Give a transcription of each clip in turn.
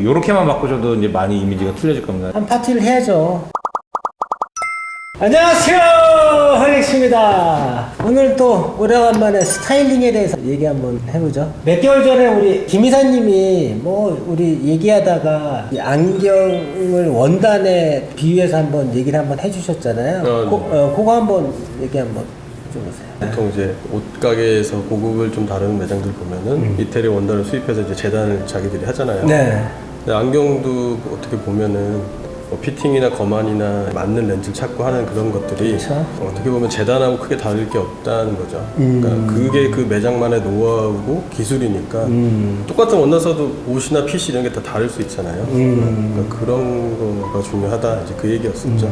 요렇게만 바꾸셔도 이제 많이 이미지가 틀려질 겁니다. 한 파티를 해야죠. 안녕하세요, 헐릭스입니다. 오늘 또 오래간만에 스타일링에 대해서 얘기 한번 해보죠. 몇 개월 전에 우리 김 이사님이 뭐 우리 얘기하다가 이 안경을 원단에 비유해서 한번 얘기를 한번 해주셨잖아요. 어, 네. 고, 어, 그거 한번 얘기 한번 해줘보세요. 보통 이제 옷가게에서 고급을 좀 다루는 매장들 보면은 이태리 원단을 수입해서 이제 재단을 자기들이 하잖아요. 네. 근데 안경도 어떻게 보면은 뭐 피팅이나 거만이나 맞는 렌즈를 찾고 하는 그런 것들이 그쵸. 어떻게 보면 재단하고 크게 다를 게 없다는 거죠. 음. 그러니까 그게 그 매장만의 노하우고 기술이니까 음. 똑같은 원단 써도 옷이나 핏이 이런 게 다 다를 수 있잖아요. 음. 그러니까 그런 거가 중요하다 이제 그 얘기였었죠.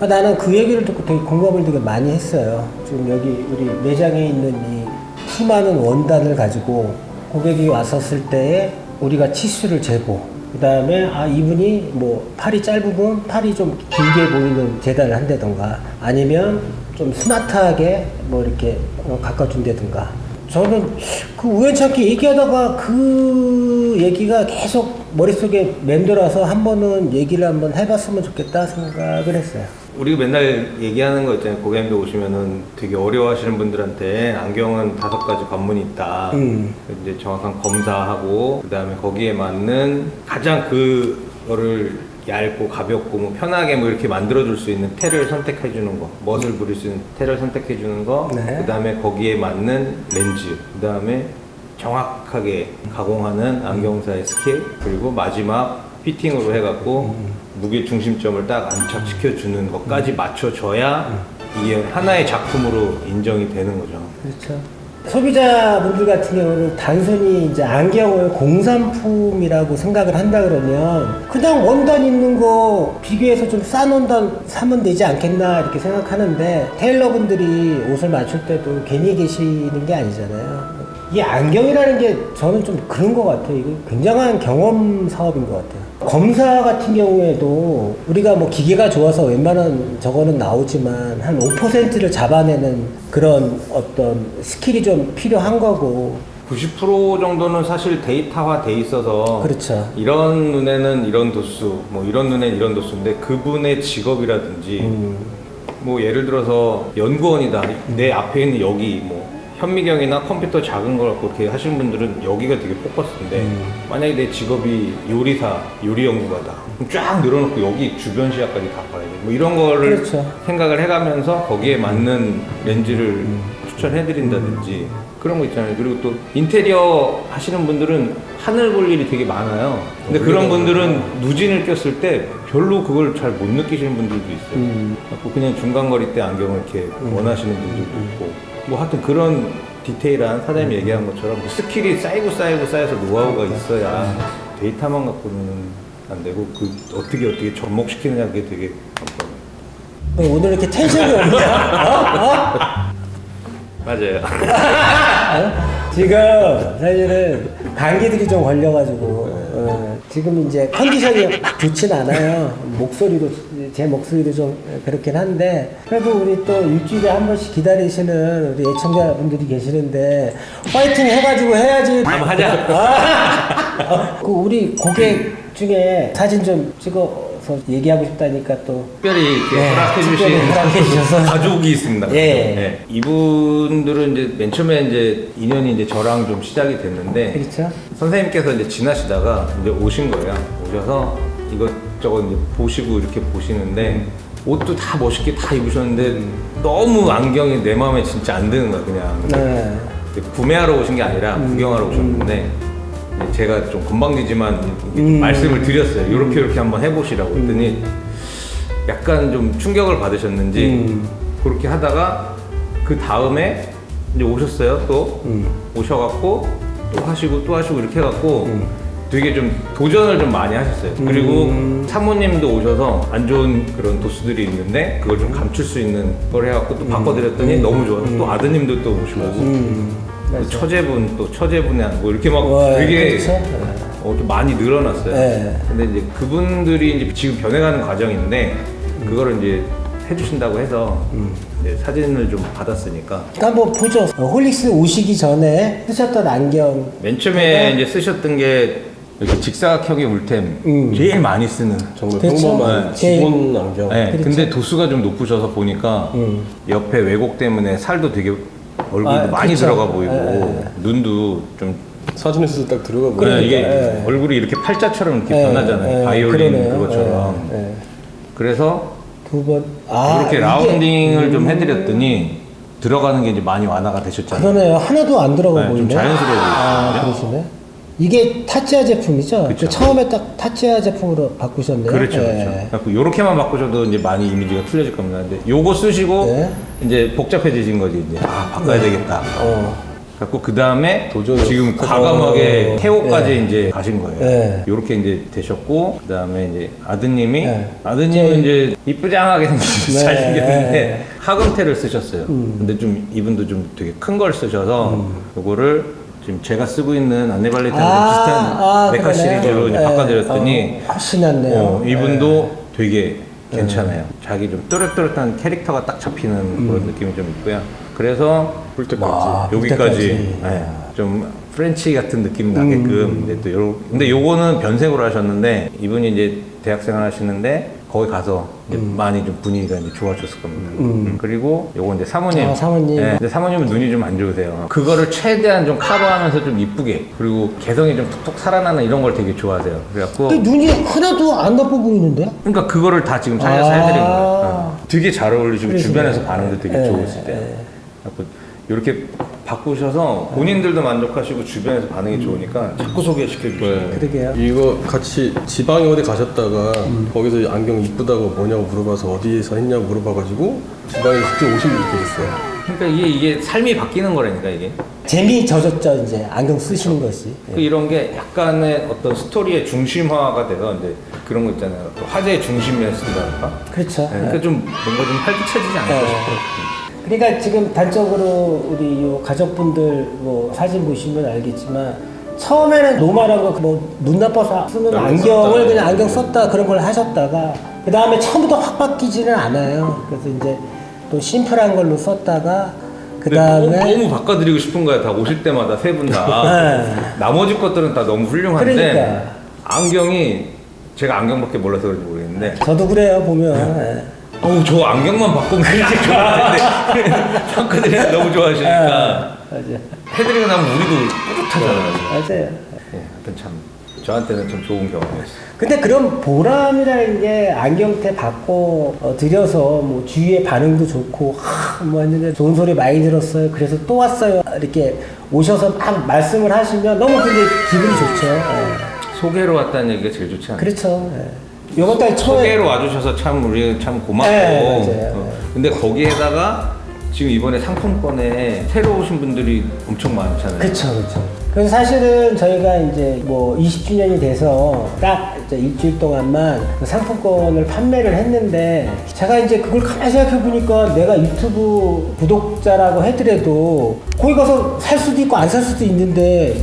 그러니까 나는 그 얘기를 듣고 되게 공감을 되게 많이 했어요. 지금 여기 우리 매장에 있는 이 수많은 원단을 가지고 고객이 왔었을 때에 우리가 치수를 재고 그 다음에 아 이분이 뭐 팔이 짧으면 팔이 좀 길게 보이는 재단을 한다던가 아니면 좀 스마트하게 뭐 이렇게 어, 가꿔준다든가 저는 그 우연찮게 얘기하다가 그 얘기가 계속 머릿속에 맴돌아서 한 번은 얘기를 한번 해봤으면 좋겠다 생각을 했어요. 우리가 맨날 얘기하는 거 있잖아요. 고객님들 오시면은 되게 어려워하시는 분들한테 안경은 다섯 가지 관문이 있다. 음. 이제 정확한 검사하고 그다음에 거기에 맞는 가장 그거를 얇고 가볍고 뭐 편하게 뭐 이렇게 만들어줄 수 있는 테를 선택해 주는 거, 멋을 부릴 수 있는 테를 선택해 주는 거, 네. 그다음에 거기에 맞는 렌즈, 그다음에 정확하게 가공하는 안경사의 스킬, 그리고 마지막 피팅으로 해갖고 무게 중심점을 딱 안착시켜 주는 것까지 맞춰줘야 이게 하나의 작품으로 인정이 되는 거죠. 그렇죠. 소비자분들 같은 경우는 단순히 이제 안경을 공산품이라고 생각을 한다 그러면 그냥 원단 있는 거 비교해서 좀 싼 원단 사면 되지 않겠나 이렇게 생각하는데 테일러분들이 옷을 맞출 때도 괜히 계시는 게 아니잖아요. 이 안경이라는 게 저는 좀 그런 것 같아요. 이거 굉장한 경험 사업인 것 같아요. 검사 같은 경우에도 우리가 뭐 기계가 좋아서 웬만한 저거는 나오지만 한 5%를 잡아내는 그런 어떤 스킬이 좀 필요한 거고 90% 정도는 사실 데이터화 돼 있어서 그렇죠. 이런 눈에는 이런 도수, 뭐 이런 눈에는 이런 도수인데 그분의 직업이라든지 음. 뭐 예를 들어서 연구원이다. 내 앞에 있는 여기 뭐 현미경이나 컴퓨터 작은 걸 갖고 이렇게 하시는 분들은 여기가 되게 포커스인데 음. 만약에 내 직업이 요리사, 요리 연구가다. 그럼 쫙 늘어놓고 여기 주변 시야까지 다 봐야 돼. 뭐 이런 거를 그렇죠. 생각을 해가면서 거기에 맞는 렌즈를 음. 추천해드린다든지 그런 거 있잖아요. 그리고 또 인테리어 하시는 분들은 하늘 볼 일이 되게 많아요. 근데 그런 분들은 누진을 꼈을 때 별로 그걸 잘 못 느끼시는 분들도 있어요. 음. 그냥 중간 거리 때 안경을 이렇게 원하시는 분들도 있고 뭐 하여튼 그런 디테일한 사장님이 얘기한 것처럼 그 스킬이 쌓이고 쌓이고 쌓여서 노하우가 있어야 데이터만 갖고는 안 되고 그 어떻게 어떻게 접목시키느냐 그게 되게 관건이에요. 너 오늘 이렇게 텐션이 없냐? 어? 어? 맞아요. 어? 지금 사실은 감기들이 좀 걸려가지고 어, 지금 이제 컨디션이 좋진 않아요. 목소리도 제 목소리도 좀 그렇긴 한데 그래도 우리 또 일주일에 한 번씩 기다리시는 우리 애청자분들이 계시는데 파이팅 해가지고 해야지. 한번 하자. 아, 그 우리 고객 중에 사진 좀 찍어서 얘기하고 싶다니까 또 특별히 이렇게 네, 허락해 특별히 주신 허락해 주셔서. 가족이 있습니다. 예. 네. 이분들은 이제 맨 처음에 이제 인연이 이제 저랑 좀 시작이 됐는데 그렇죠. 선생님께서 이제 지나시다가 이제 오신 거예요. 오셔서 이것저것 이제 보시고 이렇게 보시는데 옷도 다 멋있게 다 입으셨는데 너무 안경이 내 마음에 진짜 안 드는 거야 그냥. 네. 구매하러 오신 게 아니라 구경하러 오셨는데 이제 제가 좀 건방지지만 음. 말씀을 드렸어요. 이렇게 이렇게 한번 해보시라고 했더니 약간 좀 충격을 받으셨는지 음. 그렇게 하다가 그 다음에 이제 오셨어요. 또 음. 오셔갖고 또 하시고 또 하시고 이렇게 해갖고 음. 되게 좀 도전을 좀 많이 하셨어요. 그리고 음. 사모님도 오셔서 안 좋은 그런 도수들이 있는데 그걸 좀 감출 수 있는 걸 해갖고 또 바꿔드렸더니 너무 좋아서 또 아드님도 또 오시고 음. 또. 처제분 또 처제분의 뭐 이렇게 막 와, 되게 그렇죠. 어, 좀 많이 늘어났어요. 네. 근데 이제 그분들이 이제 지금 변해가는 과정인데 그거를 이제 해주신다고 해서 음. 이제 사진을 좀 받았으니까 한번 보죠. 어, 홀릭스 오시기 전에 쓰셨던 안경. 맨 처음에 이제 쓰셨던 게 이렇게 직사각형의 울템 음. 제일 많이 쓰는. 정말 그렇죠. 평범한 제- 기본 안경. 네, 그렇죠. 근데 도수가 좀 높으셔서 보니까 음. 옆에 왜곡 때문에 살도 되게 얼굴도 아, 많이 그렇죠. 들어가 보이고 예, 눈도 좀 사진에서 딱 들어가 보면 그러니까, 네, 이게 예. 얼굴이 이렇게 팔자처럼 이렇게 예, 변하잖아요. 예, 바이올린 그러네요. 그것처럼. 예, 예. 그래서 두 번. 아, 이렇게 이게- 라운딩을 좀 해드렸더니 들어가는 게 이제 많이 완화가 되셨잖아요. 그러네요. 하나도 안 들어가 네, 좀 보이네. 자연스러워 아, 보이시거든요. 그러시네. 이게 타치아 제품이죠? 그쵸. 처음에 딱 타치아 제품으로 바꾸셨네요. 그렇죠, 예. 그렇죠. 요렇게만 바꾸셔도 이제 많이 이미지가 틀려질 겁니다. 근데 요거 쓰시고 네. 이제 복잡해지신 거지 이제 아 바꿔야 되겠다. 어. 갖고 그 다음에 지금. 과감하게 어, 태호까지 네. 이제 가신 거예요. 네. 요렇게 이제 되셨고 그 다음에 이제 아드님이 네. 아드님은 이제 이쁘장하게 네. 잘생겼는데 하금테를 쓰셨어요. 음. 근데 좀 이분도 좀 되게 큰 걸 쓰셔서 요거를 지금 제가 쓰고 있는 안내발레타랑 비슷한 메카 그러네. 시리즈로 이제 예. 바꿔드렸더니 어, 훨씬 낫네요. 어, 이분도 네. 되게 괜찮아요. 자기 좀 또렷또렷한 캐릭터가 딱 잡히는 음. 그런 느낌이 좀 있고요. 그래서 볼 때까지. 와. 여기까지. 네, 좀 프렌치 같은 느낌 나게끔 음. 이제 또 요런 근데 요거는 변색으로 하셨는데 이분이 이제 대학생을 하시는데 거기 가서 이제 음. 많이 좀 분위기가 이제 좋아졌을 겁니다. 음, 그리고 요거 이제 사모님. 아, 사모님. 네, 근데 사모님은 눈이 좀 안 좋으세요. 그거를 최대한 좀 커버하면서 좀 이쁘게 그리고 개성이 좀 툭툭 살아나는 이런 걸 되게 좋아하세요. 그래갖고 근데 눈이 하나도 안 나빠 보이는데? 그러니까 그거를 다 지금 살려서 아. 해드린 거예요. 어. 되게 잘 어울리시고 그러시네. 주변에서 반응도 되게 예, 좋으실 때. 예. 그래갖고 이렇게 바꾸셔서 본인들도 만족하시고 주변에서 반응이 좋으니까 자꾸 소개시켜. 네. 그러게요. 이거 같이 지방에 어디 가셨다가 거기서 안경 이쁘다고 뭐냐고 물어봐서 어디에서 했냐고 물어봐가지고 지방에 직접 오신 분이 계셨어요. 그러니까 이게 이게 삶이 바뀌는 거라니까 이게. 재미 젖었죠, 이제. 안경 쓰시는 것이. 예. 그 이런 게 약간의 어떤 스토리의 중심화가 돼서 이제 그런 거 있잖아요. 그 화제의 중심에 쓴다랄까. 그렇죠. 네, 그러니까 좀 뭔가 좀 활기차지지 않을까 네. 싶어요. 그러니까 지금 단적으로 우리 요 가족분들 뭐 사진 보시면 알겠지만 처음에는 노말한 거뭐눈 나빠서 쓰는 안경 안경을 썼다. 그냥 안경 썼다 그런 걸 하셨다가 그 다음에 처음부터 확 바뀌지는 않아요. 그래서 이제 또 심플한 걸로 썼다가 그 근데 다음에 너무, 너무 바꿔드리고 싶은 거야. 다 오실 때마다 세 분 다. 네. 나머지 것들은 다 너무 훌륭한데 그러니까. 안경이 제가 안경밖에 몰라서 그런지 모르겠는데 저도 그래요 보면 예. 어우 저 안경만 바꾸면 그렇게 좋을 텐데 바꿔드리면 너무 좋아하시니까 맞아요. 해드리고 나면 우리도 뿌듯하잖아요. 맞아요. 네, 하여튼 참 저한테는 좀 좋은 경험이었어요. 근데 그런 보람이라는 게 안경테 받고 어, 드려서 뭐 주위의 반응도 좋고 하, 뭐 했는데 좋은 소리 많이 들었어요. 그래서 또 왔어요. 이렇게 오셔서 막 말씀을 하시면 너무 근데 기분이 좋죠. 예. 소개로 왔다는 얘기가 제일 좋지 않아요? 그렇죠. 예. 요번 달 초에 소개로 와주셔서 참 우리 참 고맙고 네, 맞아요. 어, 근데 거기에다가 지금 이번에 상품권에 새로 오신 분들이 엄청 많잖아요. 그렇죠, 그렇죠. 그래서 사실은 저희가 이제 뭐 20주년이 돼서 딱 이제 일주일 동안만 그 상품권을 판매를 했는데 제가 이제 그걸 가만히 생각해 보니까 내가 유튜브 구독자라고 해더라도 거기 가서 살 수도 있고 안 살 수도 있는데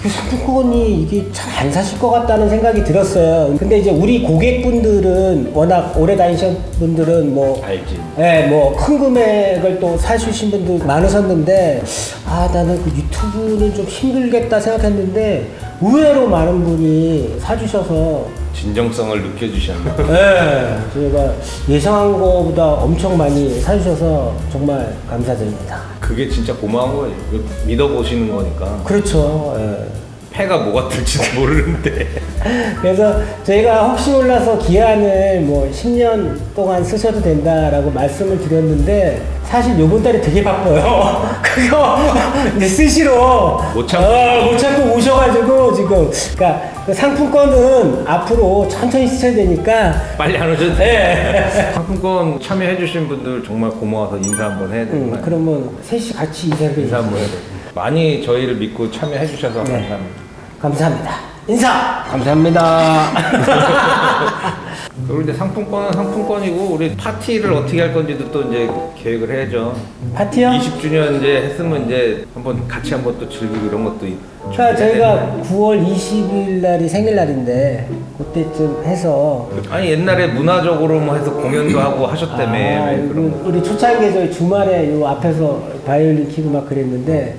그 상품권이 이게 잘 안 사실 것 같다는 생각이 들었어요. 근데 이제 우리 고객분들은 워낙 오래 다니신 분들은 뭐 알지. 예, 뭐 큰 금액을 또 사주신 분도 많으셨는데 아 나는 그 유튜브는 좀 힘들겠다 생각했는데 의외로 많은 분이 사주셔서 진정성을 느껴주셨네. 예, 저희가 예상한 것보다 엄청 많이 사주셔서 정말 감사드립니다. 그게 진짜 고마운 거예요. 믿어보시는 거니까. 그렇죠. 예. 패가 뭐가 될지도 모르는데. 그래서 저희가 혹시 몰라서 기한을 뭐 10년 동안 쓰셔도 된다라고 말씀을 드렸는데 사실 요번 달에 되게 바빠요. 그거 이제 쓰시러 못 참고. 어, 못 참고 오셔가지고 지금 그러니까 그 상품권은 앞으로 천천히 쓰셔야 되니까 빨리 안 오셔도 예. 돼. 상품권 참여해주신 분들 정말 고마워서 인사 한번 해야 되는 음, 거예요. 그러면 셋이 같이 인사를 인사 한번 해야 돼. 많이 저희를 믿고 참여해주셔서 네. 감사합니다. 감사합니다. 인사 감사합니다. 그리고 이제 상품권은 상품권이고 우리 파티를 어떻게 할 건지도 또 이제 계획을 해야죠. 파티요? 20주년 이제 했으면 이제 한번 같이 한번 또 즐기고 이런 것도 있- 자, 준비해야 저희가 되는 9월 20일 날이 생일날인데 그때쯤 해서 아니 옛날에 문화적으로 뭐 해서 공연도 하고 하셨다며 왜 그런 거. 우리 초창기에 저희 주말에 요 앞에서 바이올린 키고 막 그랬는데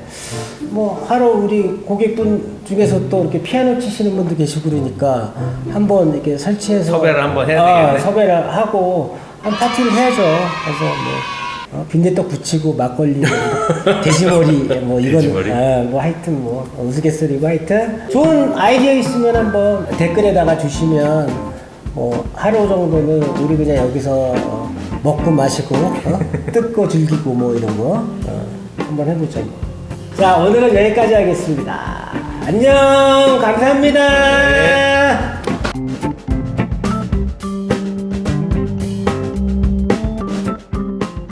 뭐 하루 우리 고객분 중에서 또 이렇게 피아노 치시는 분도 계시고 그러니까 한번 이렇게 설치해서 섭외를 한번 해야 아, 되겠네. 섭외를 하고 한 파티를 해야죠. 그래서 뭐 어, 빈대떡 붙이고 막걸리, 돼지머리 뭐 이건 돼지머리? 아, 뭐 하여튼 뭐 우스갯소리고 하여튼 좋은 아이디어 있으면 한번 댓글에다가 주시면 뭐 하루 정도는 우리 그냥 여기서 어, 먹고 마시고 어? 뜯고 즐기고 뭐 이런 거 어, 한번 해보죠. 자 오늘은 여기까지 하겠습니다. 안녕 감사합니다.